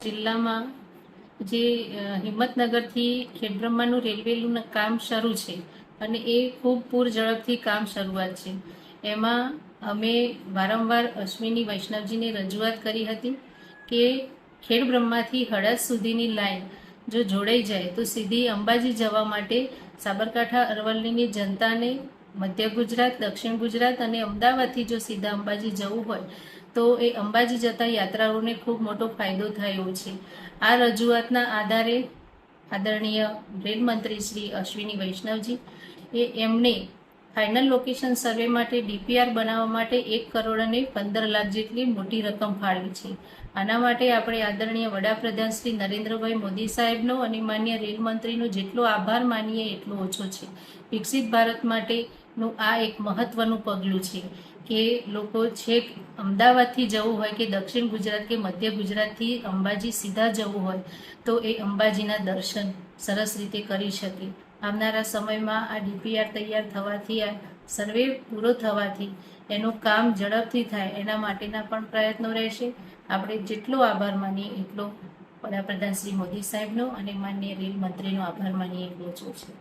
જિલ્લામાં જે હિંમતનગરથી ખેડબ્રહ્માનું રેલવેનું કામ શરૂ છે અને એ ખૂબ પૂર ઝડપથી કામ શરૂઆત છે. એમાં અમે વારંવાર અશ્વિની વૈષ્ણવજીને રજૂઆત કરી હતી કે ખેડબ્રહ્માથી હળદ સુધીની લાઈન જો જોડાઈ જાય તો સીધી અંબાજી જવા માટે સાબરકાંઠા અરવલ્લીની જનતાને મધ્ય ગુજરાત, દક્ષિણ ગુજરાત અને અમદાવાદથી જો સીધા અંબાજી જવું હોય તો એ અંબાજી જતા યાત્રાળુઓને ખૂબ મોટો ફાયદો થયો છે. આ રજૂઆતના આધારે આદરણીય રેલ મંત્રી શ્રી અશ્વિની વૈષ્ણવજી એ એમને ફાઇનલ લોકેશન સર્વે માટે ડીપીઆર બનાવવા માટે એક કરોડ અને પંદર લાખ જેટલી મોટી રકમ ફાળવી છે. આના માટે આપણે આદરણીય વડાપ્રધાન શ્રી નરેન્દ્રભાઈ મોદી સાહેબનો અને માન્ય રેલ મંત્રીનો જેટલો આભાર માનીએ એટલો ઓછો છે. વિકસિત ભારત માટેનું આ એક મહત્વનું પગલું છે કે લોકો છેક અમદાવાદથી જવું હોય કે દક્ષિણ ગુજરાત કે મધ્ય ગુજરાતથી અંબાજી સીધા જવું હોય તો એ અંબાજીના દર્શન સરસ રીતે કરી શકે. આવનારા સમયમાં આ ડીપીઆર તૈયાર થવાથી સર્વે પૂરો થવાથી એનું કામ ઝડપથી થાય એના માટેના પણ પ્રયત્નો રહેશે. આપણે જેટલો આભાર માનીએ એટલો વડાપ્રધાન શ્રી મોદી સાહેબનો અને માન્ય રેલ મંત્રીનો આભાર માનીએ એટલો જ છે.